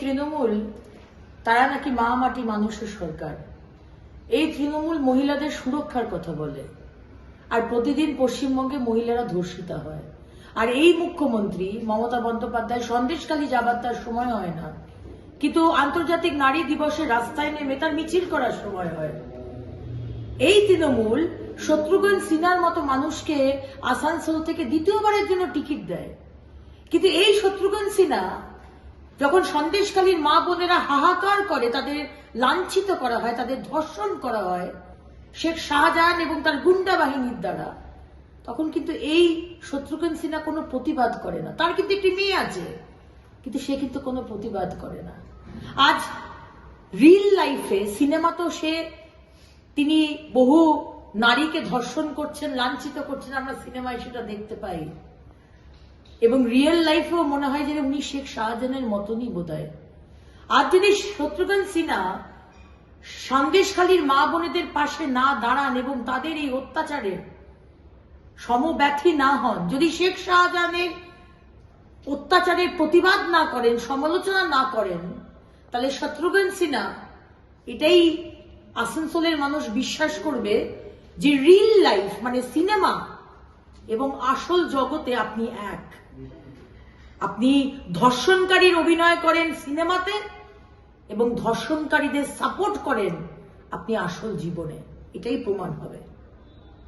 তৃণমূল, তারা নাকি মা মাটি মানুষের সরকার। এই তৃণমূল মহিলাদের সুরক্ষার কথা বলে। আর প্রতিদিন পশ্চিমবঙ্গে মহিলারা ধর্ষিতা হয়। আর এই মুখ্যমন্ত্রী মমতা বন্দ্যোপাধ্যায় সন্দেশকালী যাবার তার সময় হয় না। কিন্তু আন্তর্জাতিক নারী দিবসে রাস্তায় নেমে তার মিছিল করার সময় হয়। এই তৃণমূল শত্রুঘ্ন সিনহার মতো মানুষকে আসানসোল থেকে দ্বিতীয়বারের জন্য টিকিট দেয়। কিন্তু এই শত্রুঘ্ন সিনহা যখন সন্দেশকালীর মা বোনেরা হাহাকার করে, তাদের লাঞ্ছিত করা হয়, তাদের ধর্ষণ করা হয়, শেখ শাহজাহান এবং তার গুন্ডা বাহিনীর দ্বারা, তখন কিন্তু এই শত্রুঘ্ন সিনহা কোনো প্রতিবাদ করে না। তার কিন্তু একটি মেয়ে আছে, কিন্তু সে কিন্তু কোনো প্রতিবাদ করে না। আজ রিল লাইফে সিনেমা তো সে, তিনি বহু নারীকে ধর্ষণ করছেন, লাঞ্ছিত করছেন, আমরা সিনেমায় সেটা দেখতে পাই। এবং রিয়েল লাইফেও মনে হয় যে উনি শেখ শাহজাহানের মতনই বোধ হয় আর যদি শত্রুঘ্ন সিনহা সন্দেশখালীর মা বোনেদের পাশে না দাঁড়ান এবং তাদের এই অত্যাচারের সমব্যথী না হন, যদি শেখ শাহজাহানের অত্যাচারের প্রতিবাদ না করেন, সমালোচনা না করেন, তাহলে শত্রুঘ্ন সিনহা এটাই আসানসোলের মানুষ বিশ্বাস করবে যে রিল লাইফ মানে সিনেমা এবং আসল জগতে আপনি এক। আপনি ধর্ষণকারীর অভিনয় করেন সিনেমাতে এবং ধর্ষণকারীদের সাপোর্ট করেন আপনি আসল জীবনে, এটাই প্রমাণ হবে।